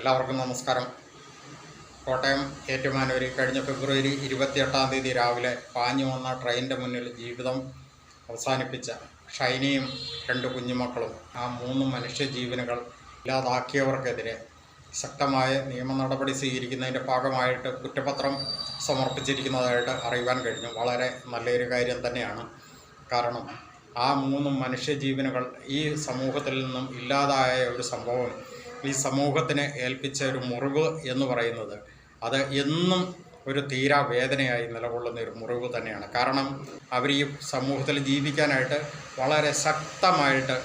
എല്ലാവർക്കും നമസ്കാരം. കോട്ടയം ഏറ്റുമാനൂരിൽ കഴിഞ്ഞ ഫെബ്രുവരി ഇരുപത്തിയെട്ടാം തീയതി രാവിലെ പാഞ്ഞു വന്ന ട്രെയിനിന്റെ മുന്നിൽ ജീവിതം അവസാനിപ്പിച്ച ഷൈനിയും രണ്ട് കുഞ്ഞുമക്കളും ആ മൂന്ന് മനുഷ്യജീവനുകൾ ഇല്ലാതാക്കിയവർക്കെതിരെ ശക്തമായ നിയമ നടപടി സ്വീകരിക്കുന്നതിന്റെ ഭാഗമായിട്ട് കുറ്റപത്രം സമർപ്പിച്ചിരിക്കുന്നതായിട്ട് അറിയുവാൻ കഴിഞ്ഞു. വളരെ നല്ലൊരു കാര്യം തന്നെയാണ്. കാരണം ആ മൂന്ന് മനുഷ്യജീവനുകൾ ഈ സമൂഹത്തിൽ നിന്നും ഇല്ലാതായ ഒരു സംഭവം ഈ സമൂഹത്തിന് ഏൽപ്പിച്ച ഒരു മുറിവ് എന്ന് പറയുന്നത് അത് എന്നും ഒരു തീരാ വേദനയായി നിലകൊള്ളുന്ന ഒരു മുറിവ് തന്നെയാണ്. കാരണം അവർ ഈ സമൂഹത്തിൽ ജീവിക്കാനായിട്ട് വളരെ ശക്തമായിട്ട്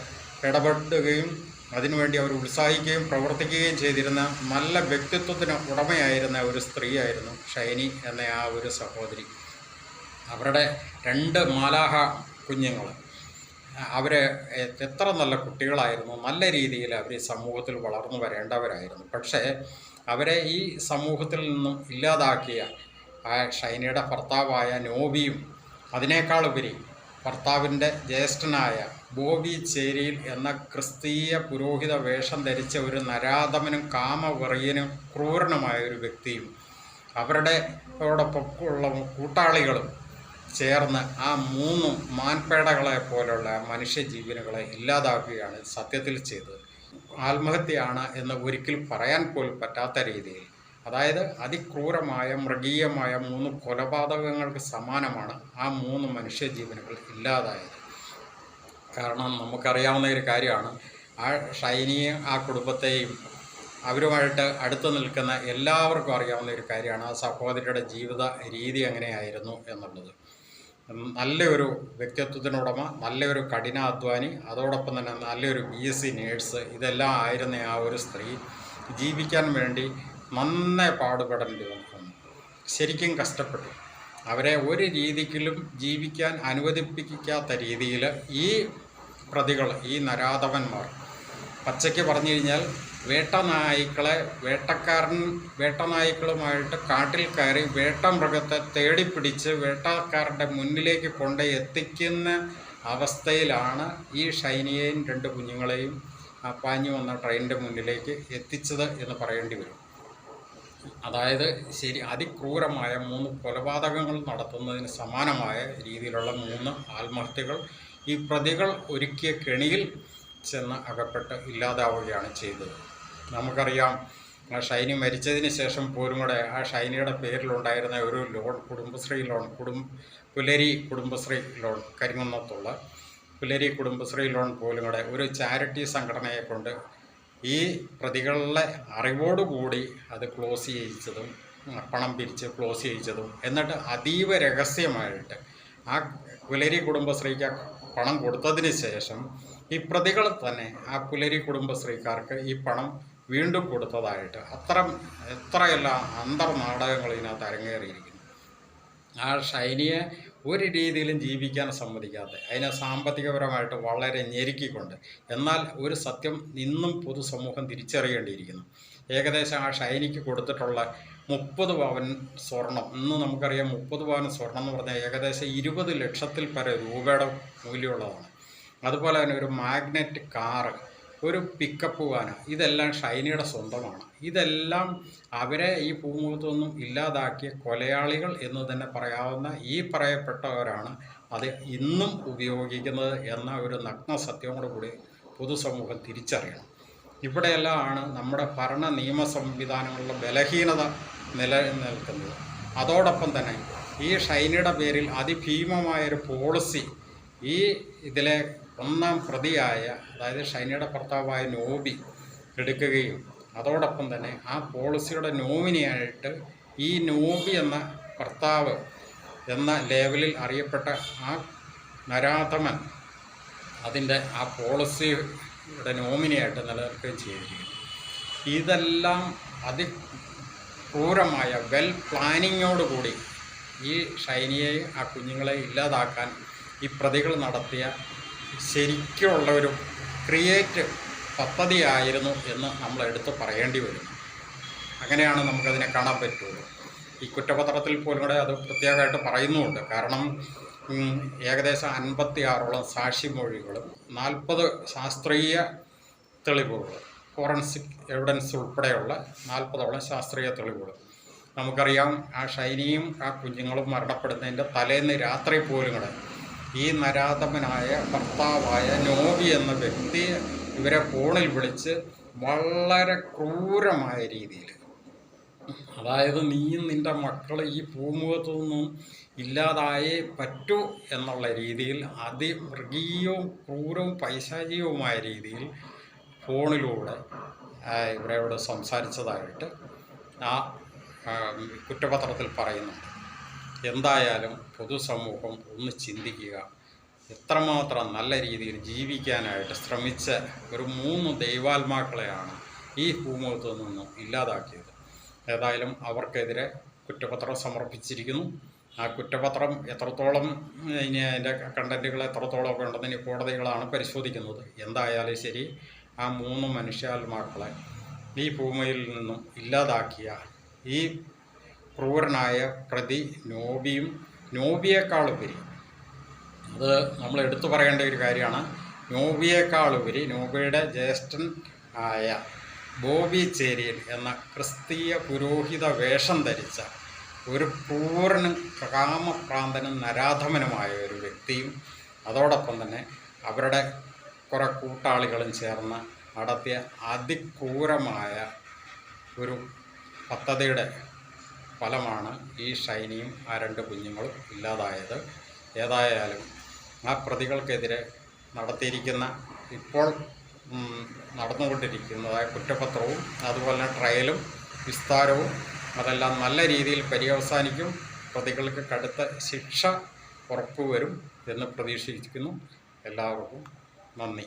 ഇടപെടുകയും അതിനുവേണ്ടി അവർ ഉത്സാഹിക്കുകയും പ്രവർത്തിക്കുകയും ചെയ്തിരുന്ന നല്ല വ്യക്തിത്വത്തിന് ഉടമയായിരുന്ന ഒരു സ്ത്രീയായിരുന്നു ഷൈനി എന്ന ആ ഒരു സഹോദരി. അവരുടെ രണ്ട് മാലാഹ കുഞ്ഞുങ്ങൾ. അവർ എത്ര നല്ല കുട്ടികളായിരുന്നു നല്ല രീതിയിൽ അവർ ഈ സമൂഹത്തിൽ വളർന്നു വരേണ്ടവരായിരുന്നു. പക്ഷേ അവരെ ഈ സമൂഹത്തിൽ നിന്നും ഇല്ലാതാക്കിയ ആ ഷൈനയുടെ ഭർത്താവായ നോബിയും അതിനേക്കാളുപരി ഭർത്താവിന്റെ ജ്യേഷ്ഠനായ ബോബി ചേരിയിൽ എന്ന ക്രിസ്തീയ പുരോഹിത വേഷം ധരിച്ച ഒരു നരാധമനും കാമവെറിയനും ക്രൂരനുമായ ഒരു വ്യക്തിയും അവരുടെ അവരോടൊപ്പം ഉള്ള കൂട്ടാളികളും ചേർന്ന് ആ മൂന്ന് മാൻപേടകളെ പോലുള്ള മനുഷ്യജീവനുകളെ ഇല്ലാതാക്കുകയാണ് സത്യത്തിൽ ചെയ്തത്. ആത്മഹത്യയാണ് എന്ന് ഒരിക്കലും പറയാൻ പോലും പറ്റാത്ത രീതിയിൽ അതായത് അതിക്രൂരമായ മൃഗീയമായ മൂന്ന് കൊലപാതകങ്ങൾക്ക് സമാനമാണ് ആ മൂന്ന് മനുഷ്യജീവനുകൾ ഇല്ലാതായത്. കാരണം നമുക്കറിയാവുന്ന ഒരു കാര്യമാണ് ആ ഷൈനിയും ആ കുടുംബത്തെയും അവരുമായിട്ട് അടുത്ത് നിൽക്കുന്ന എല്ലാവർക്കും അറിയാവുന്ന ഒരു കാര്യമാണ് ആ സഹോദരിയുടെ ജീവിത രീതി എങ്ങനെയായിരുന്നു എന്നുള്ളത്. നല്ലൊരു വ്യക്തിത്വത്തിനുടമ നല്ലൊരു കഠിനാധ്വാനി അതോടൊപ്പം തന്നെ നല്ലൊരു ബി എസ് സി നേഴ്സ് ഇതെല്ലാം ആയിരുന്ന ആ ഒരു സ്ത്രീ ജീവിക്കാൻ വേണ്ടി നന്നേ പാടുപെടേണ്ടി വന്നു ശരിക്കും കഷ്ടപ്പെട്ടു. അവരെ ഒരു രീതിക്കിലും ജീവിക്കാൻ അനുവദിപ്പിക്കാത്ത രീതിയിൽ ഈ പ്രതികൾ ഈ നരാധവന്മാർ പച്ചയ്ക്ക് പറഞ്ഞു കഴിഞ്ഞാൽ വേട്ടനായ്ക്കളെ വേട്ടക്കാരൻ വേട്ടനായ്ക്കളുമായിട്ട് കാട്ടിൽ കയറി വേട്ട വേട്ടമൃഗത്തെ തേടിപ്പിടിച്ച് വേട്ടക്കാരന്റെ മുന്നിലേക്ക് കൊണ്ട് എത്തിക്കുന്ന അവസ്ഥയിലാണ് ഈ ഷൈനിയെയും രണ്ട് കുഞ്ഞുങ്ങളെയും പാഞ്ഞു വന്ന ട്രെയിനിന്റെ മുന്നിലേക്ക് എത്തിച്ചത് എന്ന് പറയേണ്ടി വരും. അതായത് ശരി അതിക്രൂരമായ മൂന്ന് കൊലപാതകങ്ങൾ നടത്തുന്നതിന് സമാനമായ രീതിയിലുള്ള മൂന്ന് ആത്മഹത്യകൾ ഈ പ്രതികൾ ഒരുക്കിയ കെണിയിൽ ചെന്ന് അകപ്പെട്ട് ഇല്ലാതാവുകയാണ് ചെയ്തത്. നമുക്കറിയാം ആ ഷൈനി മരിച്ചതിന് ശേഷം പോലും കൂടെ ആ ഷൈനിയുടെ പേരിലുണ്ടായിരുന്ന ഒരു ലോൺ കുടുംബശ്രീ ലോൺ കുടും പുലരി കുടുംബശ്രീ ലോൺ കരിങ്ങുന്നത്തുള്ള പുലരി കുടുംബശ്രീ ലോൺ പോലും കൂടെ ഒരു ചാരിറ്റി സംഘടനയെ കൊണ്ട് ഈ പ്രതികളുടെ അറിവോടുകൂടി അത് ക്ലോസ് ചെയ്യിച്ചതും പണം പിരിച്ച് ക്ലോസ് ചെയ്യിച്ചതും എന്നിട്ട് അതീവ രഹസ്യമായിട്ട് ആ പുലരി കുടുംബശ്രീക്ക് പണം കൊടുത്തതിന് ശേഷം ഈ പ്രതികൾ തന്നെ ആ പുലരി കുടുംബശ്രീക്കാർക്ക് ഈ പണം വീണ്ടും കൊടുത്തതായിട്ട് അത്ര എത്രയെല്ലാം അന്തർനാടകങ്ങൾ ഇതിനകത്ത് അരങ്ങേറിയിരിക്കുന്നു. ആ ഷൈനിയെ ഒരു രീതിയിലും ജീവിക്കാൻ സമ്മതിക്കാതെ അതിനെ സാമ്പത്തികപരമായിട്ട് വളരെ ഞെരുക്കിക്കൊണ്ട് എന്നാൽ ഒരു സത്യം ഇന്നും പൊതുസമൂഹം തിരിച്ചറിയേണ്ടിയിരിക്കുന്നു. ഏകദേശം ആ ഷൈനിക്ക് കൊടുത്തിട്ടുള്ള മുപ്പത് പവൻ സ്വർണം ഇന്ന് നമുക്കറിയാം മുപ്പത് പവൻ സ്വർണം എന്ന് പറഞ്ഞാൽ ഏകദേശം ഇരുപത് ലക്ഷത്തിൽ പര രൂപയുടെ മൂല്യമുള്ളതാണ്. അതുപോലെ തന്നെ ഒരു മാഗ്നറ്റ് കാറ് ഒരു പിക്കപ്പ് വാന ഇതെല്ലാം ഷൈനിയുടെ സ്വന്തമാണ്. ഇതെല്ലാം അവരെ ഈ പൂമുഖത്തൊന്നും ഇല്ലാതാക്കിയ കൊലയാളികൾ എന്ന് തന്നെ പറയാവുന്ന ഈ പറയപ്പെട്ടവരാണ് അത് ഇന്നും ഉപയോഗിക്കുന്നത് എന്ന ഒരു നഗ്ന സത്യത്തോടു കൂടി പൊതുസമൂഹം തിരിച്ചറിയണം. ഇവിടെയെല്ലാം ആണ് നമ്മുടെ ഭരണ നിയമ സംവിധാനങ്ങളുടെ ബലഹീനത നിലനിൽക്കുന്നത് അതോടൊപ്പം തന്നെ ഈ ഷൈനിയുടെ പേരിൽ അതിഭീമമായൊരു പോളിസി ഈ ഇതിലെ ഒന്നാം പ്രതിയായ അതായത് ഷൈനയുടെ ഭർത്താവായ നോബി എടുക്കുകയും അതോടൊപ്പം തന്നെ ആ പോളിസിയുടെ നോമിനിയായിട്ട് ഈ നോബി എന്ന ഭർത്താവ് എന്ന ലേവലിൽ അറിയപ്പെട്ട ആ നരാധമൻ അതിന്റെ ആ പോളിസിയുടെ നോമിനിയായിട്ട് നിലനിൽക്കുകയും ചെയ്തിരിക്കുന്നു. ഇതെല്ലാം അതി ക്രൂരമായ വെൽ പ്ലാനിങ്ങോടുകൂടി ഈ ഷൈനിയെയും ആ കുഞ്ഞുങ്ങളെ ഇല്ലാതാക്കാൻ ഈ പ്രതികൾ നടത്തിയ ശരിക്കുള്ള ഒരു ക്രിയേറ്റ് പദ്ധതിയായിരുന്നു എന്ന് നമ്മൾ എടുത്ത് പറയേണ്ടി വരും അങ്ങനെയാണ് നമുക്കതിനെ കാണാൻ പറ്റുള്ളൂ. ഈ കുറ്റപത്രത്തിൽ പോലും കൂടെ അത് പ്രത്യേകമായിട്ട് പറയുന്നുമുണ്ട്. കാരണം ഏകദേശം അൻപത്തി ആറോളം സാക്ഷിമൊഴികളും നാൽപ്പത് ശാസ്ത്രീയ തെളിവുകൾ ഫോറൻസിക് എവിഡൻസ് ഉൾപ്പെടെയുള്ള നാൽപ്പതോളം ശാസ്ത്രീയ തെളിവുകൾ നമുക്കറിയാം ആ ഷൈനിയും ആ കുഞ്ഞുങ്ങളും മരണപ്പെടുന്നതിന്റെ തലേന്ന് രാത്രി പോലും കൂടെ ഈ നരാധമനായ ഭർത്താവായ നോബി എന്ന വ്യക്തി ഇവരെ ഫോണിൽ വിളിച്ച് വളരെ ക്രൂരമായ രീതിയിൽ അതായത് നീയും നിന്റെ മക്കൾ ഈ ഭൂമുഖത്തു നിന്നും ഇല്ലാതായേ പറ്റൂ എന്നുള്ള രീതിയിൽ അതിമൃഗീയവും ക്രൂരവും പൈശാചികവുമായ രീതിയിൽ ഫോണിലൂടെ ഇവരോട് സംസാരിച്ചതായിട്ട് ആ, കുറ്റപത്രത്തിൽ പറയുന്നുണ്ട്. എന്തായാലും പൊതുസമൂഹം ഒന്ന് ചിന്തിക്കുക. എത്രമാത്രം നല്ല രീതിയിൽ ജീവിക്കാനായിട്ട് ശ്രമിച്ച ഒരു മൂന്ന് ദൈവാത്മാക്കളെയാണ് ഈ ഭൂമുഖത്തു നിന്നും ഇല്ലാതാക്കിയത്. ഏതായാലും അവർക്കെതിരെ കുറ്റപത്രം സമർപ്പിച്ചിരിക്കുന്നു. ആ കുറ്റപത്രം എത്രത്തോളം ഇനി അതിന്റെ കണ്ടന്റുകൾ എത്രത്തോളം ഒക്കെ ഉണ്ടെന്ന് ഇനി കോടതികളാണ് പരിശോധിക്കുന്നത്. എന്തായാലും ശരി ആ മൂന്ന് മനുഷ്യാത്മാക്കളെ ഈ ഭൂമിയിൽ നിന്നും ഇല്ലാതാക്കിയ ഈ ക്രൂരനായ പ്രതി നോബിയും നോബിയേക്കാളുപരി. അത് നമ്മൾ എടുത്തു പറയേണ്ട ഒരു കാര്യമാണ്. നോബിയേക്കാളുപരി നോബിയുടെ ജ്യേഷ്ഠൻ ആയ ബോബി ചേരിയൻ എന്ന ക്രിസ്തീയ പുരോഹിത വേഷം ധരിച്ച ഒരു പൂർണ കാമപ്രാന്തനും നരാധമനുമായ ഒരു വ്യക്തിയും അതോടൊപ്പം തന്നെ അവരുടെ കുറേ കൂട്ടാളികളും ചേർന്ന് നടത്തിയ അതിക്രൂരമായ ഒരു പദ്ധതിയുടെ ഫലമാണ് ഈ ഷൈനിയും ആ രണ്ട് കുഞ്ഞുങ്ങളും ഇല്ലാതായത്. ഏതായാലും ആ പ്രതികൾക്കെതിരെ നടത്തിയിരിക്കുന്ന ഇപ്പോൾ നടന്നുകൊണ്ടിരിക്കുന്നതായ കുറ്റപത്രവും അതുപോലെ തന്നെ ട്രയലും വിസ്താരവും അതെല്ലാം നല്ല രീതിയിൽ പര്യവസാനിക്കും. പ്രതികൾക്ക് കടുത്ത ശിക്ഷ ഉറപ്പുവരും എന്ന് പ്രതീക്ഷിക്കുന്നു. എല്ലാവർക്കും നന്ദി.